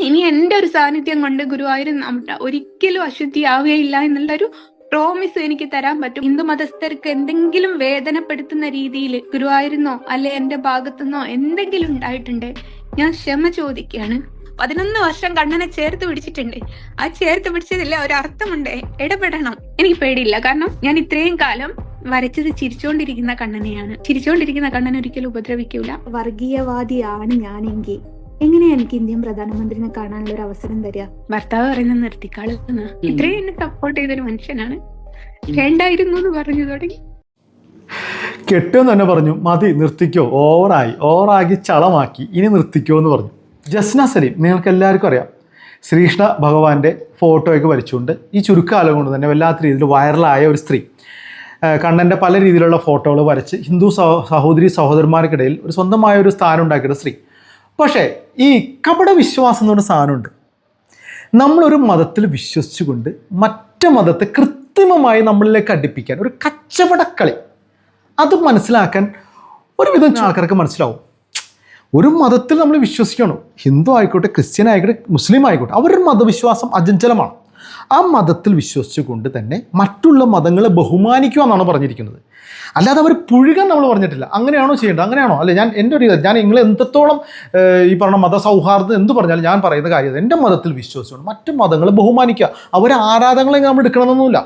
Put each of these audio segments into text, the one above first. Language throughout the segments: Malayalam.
ഇനി എന്റെ ഒരു സാന്നിധ്യം കൊണ്ട് ഗുരുവായൂർ ഒരിക്കലും അശുദ്ധിയാവുകയില്ല എന്നുള്ളൊരു പ്രോമിസ് എനിക്ക് തരാൻ പറ്റും. ഹിന്ദു മതസ്ഥർക്ക് എന്തെങ്കിലും വേദനപ്പെടുത്തുന്ന രീതിയിൽ ഗുരുവായൂരുന്നോ അല്ലെ എന്റെ ഭാഗത്തുനിന്നോ എന്തെങ്കിലും ഉണ്ടായിട്ടുണ്ട് ഞാൻ ക്ഷമ ചോദിക്കുകയാണ്. പതിനൊന്ന് വർഷം കണ്ണനെ ചേർത്ത് പിടിച്ചിട്ടുണ്ട്. ആ ചേർത്ത് പിടിച്ചതില്ല ഒരർത്ഥമുണ്ട്. ഇടപെടണം. എനിക്ക് പേടിയില്ല. കാരണം ഞാൻ ഇത്രയും കാലം വരച്ചത് ചിരിച്ചോണ്ടിരിക്കുന്ന കണ്ണനെയാണ്. ചിരിച്ചോണ്ടിരിക്കുന്ന കണ്ണൻ ഒരിക്കലും ഉപദ്രവിക്കൂല. വർഗീയവാദിയാണ് ഞാനെങ്കിൽ. എങ്ങനെയാ എനിക്ക് ഇന്ത്യൻ പ്രധാനമന്ത്രിനെ കാണാനുള്ള ഒരു അവസരം തരിക ഭർത്താവ് പറയുന്ന നിർത്തിക്കാൾ എന്ന്. ഇത്രയും എന്നെ സപ്പോർട്ട് ചെയ്തൊരു മനുഷ്യനാണ്. വേണ്ടായിരുന്നു എന്ന് പറഞ്ഞു തുടങ്ങി. കെട്ടുമെന്ന് തന്നെ പറഞ്ഞു മതി നിർത്തിക്കോ. ഓവറായി ഓവറാക്കി ചളമാക്കി. ഇനി നിർത്തിക്കോ എന്ന് പറഞ്ഞു. ജസ്ന സലീം നിങ്ങൾക്ക് എല്ലാവർക്കും അറിയാം. ശ്രീകൃഷ്ണ ഭഗവാന്റെ ഫോട്ടോയൊക്കെ വലിച്ചുകൊണ്ട് ഈ ചുരുക്കാലം കൊണ്ട് തന്നെ വല്ലാത്ത രീതിയിൽ വൈറലായ ഒരു സ്ത്രീ. കണ്ണന്റെ പല രീതിയിലുള്ള ഫോട്ടോകൾ വരച്ച് ഹിന്ദു സഹോ സഹോദരി സഹോദരന്മാർക്കിടയിൽ ഒരു സ്വന്തമായ ഒരു സ്ഥാനം ഉണ്ടാക്കിയ സ്ത്രീ. പക്ഷേ ഈ കപട വിശ്വാസം എന്ന് പറഞ്ഞ സാധനമുണ്ട്. നമ്മളൊരു മതത്തിൽ വിശ്വസിച്ചുകൊണ്ട് മറ്റു മതത്തെ കൃത്രിമമായി നമ്മളിലേക്ക് അടുപ്പിക്കാൻ ഒരു കച്ചവടക്കളി അത് മനസ്സിലാക്കാൻ ഒരുവിധം ആൾക്കാർക്ക് മനസ്സിലാവും. ഒരു മതത്തിൽ നമ്മൾ വിശ്വസിക്കണം. ഹിന്ദു ആയിക്കോട്ടെ ക്രിസ്ത്യൻ ആയിക്കോട്ടെ മുസ്ലിം ആയിക്കോട്ടെ അവരുടെ മതവിശ്വാസം അചഞ്ചലമാണ്. ആ മതത്തിൽ വിശ്വസിച്ചുകൊണ്ട് തന്നെ മറ്റുള്ള മതങ്ങളെ ബഹുമാനിക്കുക എന്നാണ് പറഞ്ഞിരിക്കുന്നത്. അല്ലാതെ അവർ പുഴുകാൻ നമ്മൾ പറഞ്ഞിട്ടില്ല. അങ്ങനെയാണോ ചെയ്യേണ്ടത്? അങ്ങനെയാണോ? അല്ലെ ഞാൻ എന്റെ ഒരു ഞാൻ നിങ്ങൾ എന്തത്തോളം ഈ പറഞ്ഞ മതസൗഹാർദ്ദം എന്ത് പറഞ്ഞാലും ഞാൻ പറയുന്ന കാര്യം എന്റെ മതത്തിൽ വിശ്വസിച്ചുകൊണ്ട് മറ്റു മതങ്ങളെ ബഹുമാനിക്കുക. അവരെ ആരാധനകളെ നമ്മൾ എടുക്കണമെന്നൊന്നുമില്ല.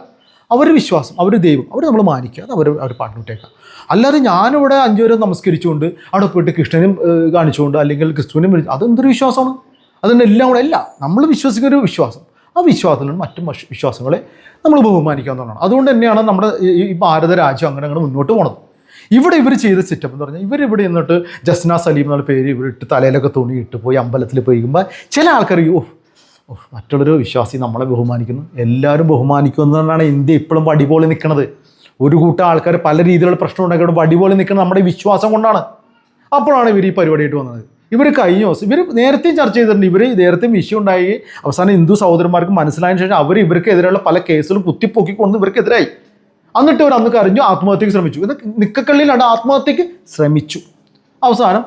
അവർ വിശ്വാസം അവർ ദൈവം അവർ നമ്മൾ മാനിക്കുക. അത് അവർ അവർ പാട്ടുവിട്ടേക്കാം അല്ലാതെ ഞാനിവിടെ അഞ്ചു പേരെ നമസ്കരിച്ചുകൊണ്ട് അവിടെ പോയിട്ട് കൃഷ്ണനും കാണിച്ചുകൊണ്ട് അല്ലെങ്കിൽ ക്രിസ്തുവിനും അതെന്തൊരു വിശ്വാസമാണ്? അതിന്റെ എല്ലാം കൂടെ അല്ല. നമ്മൾ വിശ്വസിക്കുന്ന ഒരു വിശ്വാസം. ആ വിശ്വാസങ്ങളും മറ്റു വിശ്വാസങ്ങളെ നമ്മൾ ബഹുമാനിക്കുക എന്നുള്ളതാണ് അതുകൊണ്ട് തന്നെയാണ് നമ്മുടെ ഈ- ഭാരത രാജ്യം അങ്ങനെ അങ്ങനെ മുന്നോട്ട് പോണത്. ഇവിടെ ഇവർ ചെയ്ത സിറ്റപ്പ് എന്ന് പറഞ്ഞാൽ ഇവരിവിടെ എന്നിട്ട് ജസ്ന സലീം എന്നുള്ള പേര് ഇവരിട്ട് തലയിലൊക്കെ തുണി ഇട്ട് പോയി അമ്പലത്തിൽ പോയിക്കുമ്പോൾ ചില ആൾക്കാർ ഓ മറ്റുള്ളൊരു വിശ്വാസി നമ്മളെ ബഹുമാനിക്കുന്നു. എല്ലാവരും ബഹുമാനിക്കുമെന്നാണ് ഇന്ത്യ ഇപ്പോഴും വടിപോലെ നിൽക്കുന്നത് ഒരു കൂട്ടം ആൾക്കാർ പല രീതിയിലുള്ള പ്രശ്നം ഉണ്ടാക്കിയിട്ട് വടിപോലെ നിൽക്കുന്നത് നമ്മുടെ വിശ്വാസം കൊണ്ടാണ്. അപ്പോഴാണ് ഇവർ ഈ പരിപാടിയായിട്ട് വന്നത്. ഇവർ കഴിഞ്ഞ ദിവസം ഇവർ നേരത്തെയും ചർച്ച ചെയ്തിട്ടുണ്ട്. ഇവർ നേരത്തെയും വിഷയം ഉണ്ടായി. അവസാനം ഹിന്ദു സഹോദരന്മാർക്ക് മനസ്സിലായതിനു ശേഷം അവർ ഇവർക്കെതിരെയുള്ള പല കേസുകളും കുത്തിപ്പൊക്കിക്കൊണ്ട് ഇവർക്കെതിരായി എന്നിട്ട് അവർ അന്ന് കരഞ്ഞു ആത്മഹത്യക്ക് ശ്രമിച്ചു. ഇത് നിക്കക്കള്ളിയിലാണ് ആത്മഹത്യക്ക് ശ്രമിച്ചു. അവസാനം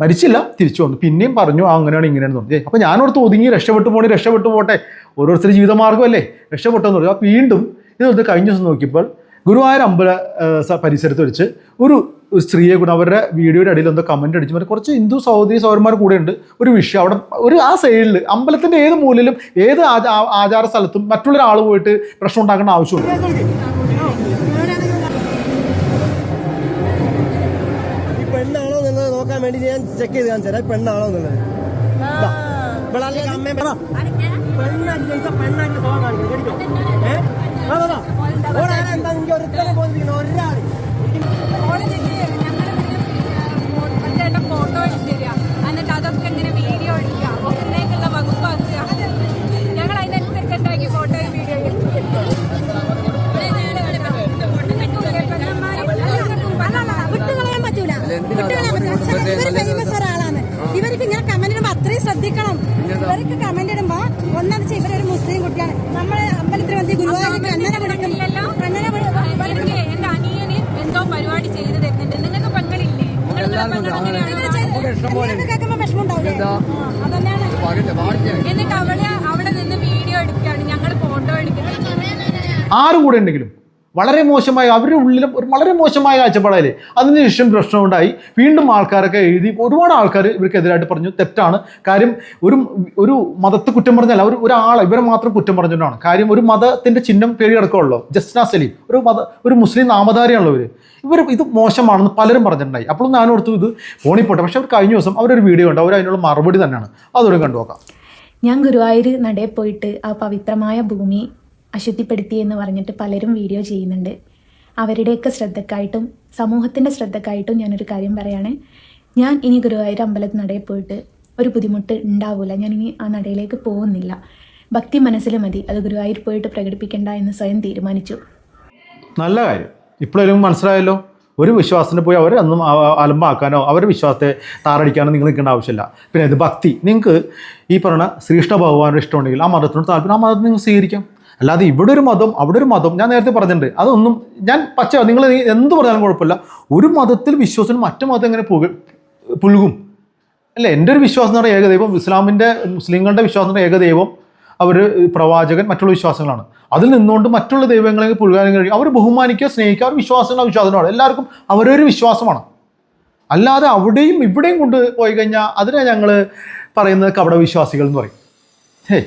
മരിച്ചില്ല തിരിച്ചു വന്നു. പിന്നെയും പറഞ്ഞു ആ അങ്ങനെയാണ് ഇങ്ങനെയാണ് പറഞ്ഞു. അപ്പോൾ ഞാനോടത്ത് ഒതുങ്ങി രക്ഷപ്പെട്ടു പോണി രക്ഷപ്പെട്ടു പോട്ടെ. ഓരോരുത്തർ ജീവിതമാർഗമല്ലേ? രക്ഷപ്പെട്ടെന്ന് പറഞ്ഞു. അപ്പോൾ വീണ്ടും ഇതൊക്കെ കഴിഞ്ഞ ദിവസം നോക്കിയപ്പോൾ ഗുരുവായൂർ അമ്പല പരിസരത്ത് വെച്ച് ഒരു സ്ത്രീയെ കൂടെ അവരുടെ വീഡിയോയുടെ അടിയിൽ എന്തോ കമന്റ് അടിച്ചു മറ്റേ കുറച്ച് ഹിന്ദു സഹോദരി സഹോദരന്മാർ കൂടെ ഉണ്ട് ഒരു വിഷയം അവിടെ ഒരു ആ സൈഡിൽ അമ്പലത്തിന്റെ ഏത് മൂലയിലും ഏത് ആചാ ആചാര സ്ഥലത്തും മറ്റുള്ള ഒരാൾ പോയിട്ട് പ്രശ്നം ഉണ്ടാക്കേണ്ട ആവശ്യമുണ്ട് പെണ്ണാണോ എന്നുള്ളത് നോക്കാൻ വേണ്ടി ഞാൻ ചെക്ക് ചെയ്ത് കാണിച്ചു തരാം പെണ്ണാണോ എന്നുള്ളത്. പെണ്ണാക്കി പെണ്ണാക്കി സ്വഭാവം. കേട്ടോ? എന്താ എനിക്ക് പോയിരിക്കണം ഒരാൾ എന്നിട്ട് അവളെ അവിടെ നിന്ന് വീഡിയോ എടുക്കുകയാണ്. ഞങ്ങൾ ഫോട്ടോ എടുക്കുന്നത്. ആരും കൂടെ ഉണ്ടെങ്കിലും വളരെ മോശമായ അവരുടെ ഉള്ളിൽ വളരെ മോശമായ കാഴ്ചപ്പാടായില്ലേ? അതിനുശേഷം പ്രശ്നമുണ്ടായി. വീണ്ടും ആൾക്കാരൊക്കെ എഴുതി ഒരുപാട് ആൾക്കാർ ഇവർക്കെതിരായിട്ട് പറഞ്ഞു തെറ്റാണ്. കാര്യം ഒരു ഒരു മതത്തെ കുറ്റം പറഞ്ഞാൽ അവർ ഒരാളെ ഇവരെ മാത്രം കുറ്റം പറഞ്ഞുകൊണ്ടാണ് കാര്യം ഒരു മതത്തിന്റെ ചിഹ്നം പേര് കിടക്കുള്ളൂ ജസ്ന സലീം ഒരു മത ഒരു മുസ്ലിം നാമധാരിയാണല്ലോ ഇവർ ഇവർ ഇത് മോശമാണെന്ന് പലരും പറഞ്ഞിട്ടുണ്ടായി. അപ്പോഴും ഞാൻ ഓർത്തു ഇത് ഫോണിൽ പോട്ടെ. പക്ഷെ അവർ കഴിഞ്ഞ ദിവസം അവരൊരു വീഡിയോ ഉണ്ട് അവർ അതിനുള്ള മറുപടി തന്നെയാണ്. അതൊരു കണ്ടു നോക്കാം. ഞാൻ ഗുരുവായൂർ നടയിൽ പോയിട്ട് ആ പവിത്രമായ ഭൂമി അശുദ്ധിപ്പെടുത്തി എന്ന് പറഞ്ഞിട്ട് പലരും വീഡിയോ ചെയ്യുന്നുണ്ട്. അവരുടെയൊക്കെ ശ്രദ്ധക്കായിട്ടും സമൂഹത്തിന്റെ ശ്രദ്ധക്കായിട്ടും ഞാനൊരു കാര്യം പറയാണ്. ഞാൻ ഇനി ഗുരുവായൂർ അമ്പലത്തിൽ നടയിൽ പോയിട്ട് ഒരു ബുദ്ധിമുട്ട് ഉണ്ടാവില്ല ഞാൻ ഇനി ആ നടയിലേക്ക് പോകുന്നില്ല. ഭക്തി മനസ്സിൽ മതി. അത് ഗുരുവായൂർ പോയിട്ട് പ്രകടിപ്പിക്കേണ്ട എന്ന് സ്വയം തീരുമാനിച്ചു. നല്ല കാര്യം. ഇപ്പോഴെങ്കിലും മനസ്സിലായല്ലോ. ഒരു വിശ്വാസത്തിന് പോയി അവരെ ഒന്നും അലമ്പാക്കാനോ അവരുടെ വിശ്വാസത്തെ താറടിക്കാനോ നിങ്ങൾ നിൽക്കേണ്ട ആവശ്യമില്ല. പിന്നെ ഇത് ഭക്തി. നിങ്ങൾക്ക് ഈ പറഞ്ഞ ശ്രീകൃഷ്ണ ഭഗവാനോട് ഇഷ്ടമുണ്ടെങ്കിൽ ആ മതത്തിനോട് താല്പര്യം ആ മതത്തിന് നിങ്ങൾ സ്വീകരിക്കാം. അല്ലാതെ ഇവിടെ ഒരു മതം അവിടെ ഒരു മതം ഞാൻ നേരത്തെ പറഞ്ഞിട്ടുണ്ട്. അതൊന്നും ഞാൻ പച്ച നിങ്ങൾ എന്ത് പറഞ്ഞാലും കുഴപ്പമില്ല. ഒരു മതത്തിൽ വിശ്വസിന് മറ്റു മതം എങ്ങനെ പുക പുലുകും അല്ലേ? എന്റെ ഒരു വിശ്വാസം എന്ന് പറഞ്ഞാൽ ഏകദൈവം ഇസ്ലാമിന്റെ മുസ്ലിങ്ങളുടെ വിശ്വാസം എന്ന് ഏകദൈവം. അവർ പ്രവാചകൻ മറ്റുള്ള വിശ്വാസങ്ങളാണ് അതിൽ നിന്നുകൊണ്ട് മറ്റുള്ള ദൈവങ്ങളെ പുഴുകാനും കഴിയും അവർ ബഹുമാനിക്കുക സ്നേഹിക്കുക അവർ വിശ്വാസങ്ങൾ വിശ്വാസങ്ങളാണ് എല്ലാവർക്കും അവരൊരു വിശ്വാസമാണ്. അല്ലാതെ അവിടെയും ഇവിടെയും കൊണ്ട് പോയി കഴിഞ്ഞാൽ അതിനെ ഞങ്ങൾ പറയുന്നത് കപടവിശ്വാസികൾ എന്ന് പറയും. ഹേ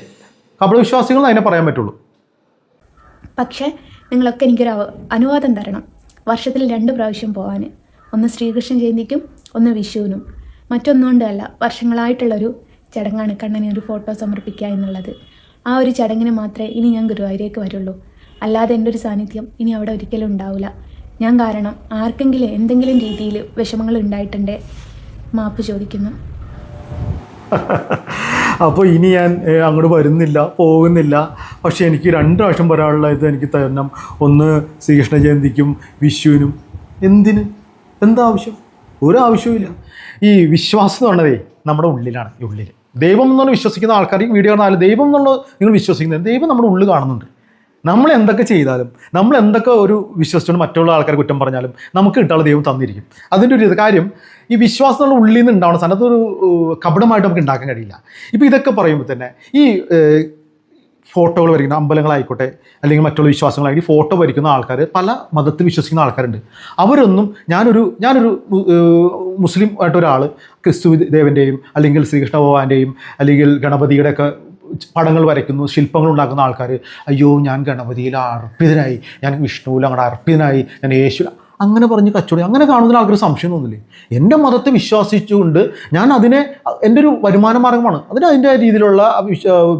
കപടവിശ്വാസികൾ വിശ്വാസികൾ അതിനെ പറയാൻ പറ്റുള്ളൂ. പക്ഷേ നിങ്ങളൊക്കെ എനിക്കൊരു അനുവാദം തരണം. വർഷത്തിൽ രണ്ട് പ്രാവശ്യം പോകാൻ ഒന്ന് ശ്രീകൃഷ്ണ ജയന്തിക്കും ഒന്ന് വിഷുവിനും. മറ്റൊന്നുകൊണ്ടല്ല വർഷങ്ങളായിട്ടുള്ളൊരു ചടങ്ങാണ് കണ്ണനെ ഒരു ഫോട്ടോ സമർപ്പിക്കുക എന്നുള്ളത്. ആ ഒരു ചടങ്ങിന് മാത്രമേ ഇനി ഞാൻ ഗുരുവായൂരേക്ക് വരുള്ളൂ. അല്ലാതെ എന്റെ ഒരു സാന്നിധ്യം ഇനി അവിടെ ഒരിക്കലും ഉണ്ടാവില്ല ഞാൻ കാരണം ആർക്കെങ്കിലും എന്തെങ്കിലും രീതിയിൽ വിഷമങ്ങൾ ഉണ്ടായിട്ടുണ്ടേ? മാപ്പ് ചോദിക്കുന്നു. അപ്പോൾ ഇനി ഞാൻ അങ്ങോട്ട് വരുന്നില്ല പോകുന്നില്ല. പക്ഷേ എനിക്ക് രണ്ട് പ്രാവശ്യം വരാനുള്ള ഇത് എനിക്ക് തരണം. ഒന്ന് ശ്രീകൃഷ്ണ ജയന്തിക്കും വിഷുവിനും എന്തിന്? എന്താവശ്യം? ഒരു ആവശ്യവുമില്ല ഈ വിശ്വാസം എന്ന് പറഞ്ഞതേ നമ്മുടെ ഉള്ളിലാണ് ഉള്ളിൽ ദൈവം എന്നുള്ള വിശ്വസിക്കുന്ന ആൾക്കാർ ഈ വീഡിയോ കാണാൻ ദൈവം എന്നുള്ള നിങ്ങൾ വിശ്വസിക്കുന്നത് ദൈവം നമ്മുടെ ഉള്ളിൽ കാണുന്നുണ്ട്. നമ്മൾ എന്തൊക്കെ ചെയ്താലും നമ്മൾ എന്തൊക്കെ ഒരു വിശ്വസിച്ചുകൊണ്ട് മറ്റുള്ള ആൾക്കാർ കുറ്റം പറഞ്ഞാലും നമുക്ക് കിട്ടാനുള്ള ദൈവം തന്നിരിക്കും. അതിന്റെ ഒരു കാര്യം ഈ വിശ്വാസം എന്നുള്ള ഉള്ളിൽ നിന്ന് ഉണ്ടാവുന്ന ഏഹ്, കപടമായിട്ട് നമുക്ക് ഉണ്ടാക്കാൻ കഴിയില്ല. ഇപ്പോൾ ഇതൊക്കെ പറയുമ്പോൾ തന്നെ ഈ ഫോട്ടോകൾ വരയ്ക്കുന്ന അമ്പലങ്ങളായിക്കോട്ടെ അല്ലെങ്കിൽ മറ്റുള്ള വിശ്വാസങ്ങളായി ഫോട്ടോ വരയ്ക്കുന്ന ആൾക്കാർ പല മതത്തിൽ വിശ്വസിക്കുന്ന ആൾക്കാരുണ്ട്. അവരൊന്നും ഞാനൊരു ഞാനൊരു മുസ്ലിം ആയിട്ടൊരാൾ ക്രിസ്തു ദേവന്റെയും അല്ലെങ്കിൽ ശ്രീകൃഷ്ണ ഭഗവാന്റെയും അല്ലെങ്കിൽ ഗണപതിയുടെ ഒക്കെ പടങ്ങൾ വരയ്ക്കുന്നു ശില്പങ്ങൾ ഉണ്ടാക്കുന്ന ആൾക്കാർ അയ്യോ ഞാൻ ഗണപതിയിൽ അർപ്പിതനായി ഞാൻ വിഷ്ണുവിൽ അങ്ങോട്ട് അർപ്പിതനായി ഞാൻ യേശു അങ്ങനെ പറഞ്ഞ് കച്ചവടം അങ്ങനെ കാണുന്നതിൽ ആൾക്കൊരു സംശയം തോന്നില്ലേ? എന്റെ മതത്തെ വിശ്വസിച്ചുകൊണ്ട് ഞാൻ അതിനെ എന്റെ ഒരു വരുമാന മാർഗമാണ്. അതിന് അതിന്റെ രീതിയിലുള്ള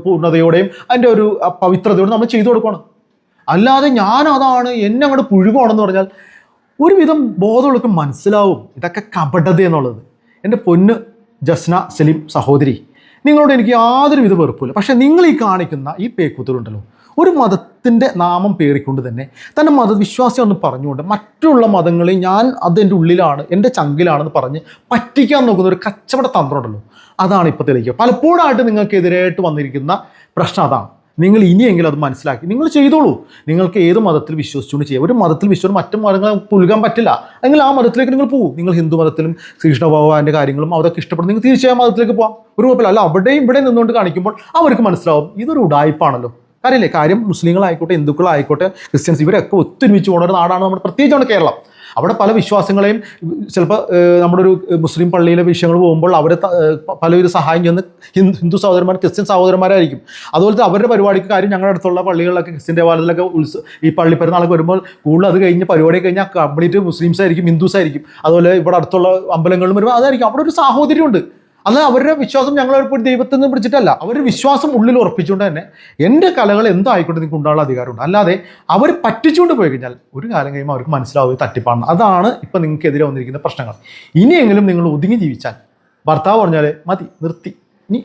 പൂർണതയോടെയും അതിന്റെ ഒരു പവിത്രതയോടെ നമ്മൾ ചെയ്തു കൊടുക്കണം അല്ലാതെ ഞാൻ അതാണ് എന്നെ അങ്ങോട്ട് പുഴുകണമെന്ന് പറഞ്ഞാൽ ഒരുവിധം ബോധമുള്ളവർക്ക് മനസ്സിലാവും ഇതൊക്കെ കപടത എന്നുള്ളത്. എന്റെ പൊന്ന് ജസ്ന സലീം സഹോദരി നിങ്ങളോട് എനിക്ക് യാതൊരു വിധ വെറുപ്പില്ല പക്ഷേ നിങ്ങൾ ഈ കാണിക്കുന്ന ഈ പേക്കൂത്തലുണ്ടല്ലോ ഒരു മതത്തിന്റെ നാമം പേറിക്കൊണ്ട് തന്നെ തന്റെ മതവിശ്വാസം പറഞ്ഞുകൊണ്ട് മറ്റുള്ള മതങ്ങളെ ഞാൻ അതെന്റെ ഉള്ളിലാണ് എന്റെ ചങ്കിലാണെന്ന് പറഞ്ഞ് പറ്റിക്കാൻ നോക്കുന്ന ഒരു കച്ചവട തന്ത്രം ഉണ്ടല്ലോ. അതാണ് ഇപ്പോൾ തെളിയിക്കുക. പലപ്പോഴായിട്ട് നിങ്ങൾക്കെതിരായിട്ട് വന്നിരിക്കുന്ന പ്രശ്നം അതാണ്. നിങ്ങൾ ഇനിയെങ്കിലും അത് മനസ്സിലാക്കി. നിങ്ങൾ ചെയ്തോളൂ. നിങ്ങൾക്ക് ഏത് മതത്തിൽ വിശ്വസിച്ചുകൊണ്ട് ചെയ്യാം. ഒരു മതത്തിൽ വിശ്വസിച്ച് മറ്റു മതങ്ങളെ പുലുകാൻ പറ്റില്ല. അല്ലെങ്കിൽ ആ മതത്തിലേക്ക് നിങ്ങൾ പോകും നിങ്ങൾ ഹിന്ദു മതത്തിലും ശ്രീകൃഷ്ണ ഭഗവാന്റെ കാര്യങ്ങളും അതൊക്കെ ഇഷ്ടപ്പെടും. നിങ്ങൾ തീർച്ചയായും മതത്തിലേക്ക് പോകാം ഒരു കുഴപ്പമില്ല. അല്ല അവിടെയും ഇവിടെ നിന്നുകൊണ്ട് കാണിക്കുമ്പോൾ അവർക്ക് മനസ്സിലാവും. ഇതൊരു ഉടായ്പാണല്ലോ. കാര്യമില്ലേ കാര്യം മുസ്ലിങ്ങളായിക്കോട്ടെ ഹിന്ദുക്കളായിക്കോട്ടെ ക്രിസ്ത്യൻസ് ഇവരൊക്കെ ഒത്തൊരുമിച്ച് പോകുന്ന ഒരു നാടാണ് നമ്മുടെ പ്രത്യേകിച്ച് നമ്മുടെ കേരളം. അവിടെ പല വിശ്വാസങ്ങളെയും ചിലപ്പോൾ നമ്മുടെ ഒരു മുസ്ലിം പള്ളിയിലെ വിഷയങ്ങൾ പോകുമ്പോൾ അവരെ പലവിധ സഹായം ഹിന്ദു ഹിന്ദു സഹോദരന്മാർ ക്രിസ്ത്യൻ സഹോദരന്മാരായിരിക്കും. അതുപോലത്തെ അവരുടെ പരിപാടിക്ക് കാര്യം ഞങ്ങളുടെ അടുത്തുള്ള പള്ളികളിലൊക്കെ ക്രിസ്ത്യൻ ദേവാലയത്തിലൊക്കെ ഉത്സവ ഈ പള്ളി പെരുന്നാളൊക്കെ വരുമ്പോൾ കൂടുതൽ അത് കഴിഞ്ഞ് പരിപാടി കഴിഞ്ഞാൽ കംപ്ലീറ്റ് മുസ്ലിംസ് ആയിരിക്കും ഹിന്ദുസ് ആയിരിക്കും. അതുപോലെ ഇവിടെ അടുത്തുള്ള അമ്പലങ്ങളിലും വരുമ്പോൾ അതായിരിക്കും. അവിടെ ഒരു സാഹോദര്യമുണ്ട്. അത് അവരുടെ വിശ്വാസം ഞങ്ങൾ ഒരു ദൈവത്തിൽ നിന്ന് പിടിച്ചിട്ടല്ല. അവരുടെ വിശ്വാസം ഉള്ളിൽ ഉറപ്പിച്ചുകൊണ്ട് തന്നെ എന്റെ കലകൾ എന്തായിക്കോട്ടെ നിങ്ങൾക്ക് ഉണ്ടാകാനുള്ള അധികാരമുണ്ട്. അല്ലാതെ അവർ പറ്റിച്ചുകൊണ്ട് പോയി കഴിഞ്ഞാൽ ഒരു കാലം കഴിയുമ്പോൾ അവർക്ക് മനസ്സിലാവുക തട്ടിപ്പാണ്. അതാണ് ഇപ്പം നിങ്ങൾക്കെതിരെ വന്നിരിക്കുന്ന പ്രശ്നങ്ങൾ. ഇനിയെങ്കിലും നിങ്ങൾ ഒതുങ്ങി ജീവിച്ചാൽ ഭർത്താവ് പറഞ്ഞാൽ മതി നിർത്തി. ഇനി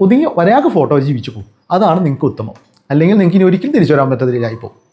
ഒതുങ്ങി വരാക ഫോട്ടോ ജീവിച്ചു പോകും. അതാണ് നിങ്ങൾക്ക് ഉത്തമം. അല്ലെങ്കിൽ നിങ്ങൾക്ക് ഇനി ഒരിക്കലും തിരിച്ചു വരാൻ പറ്റാത്ത പോകും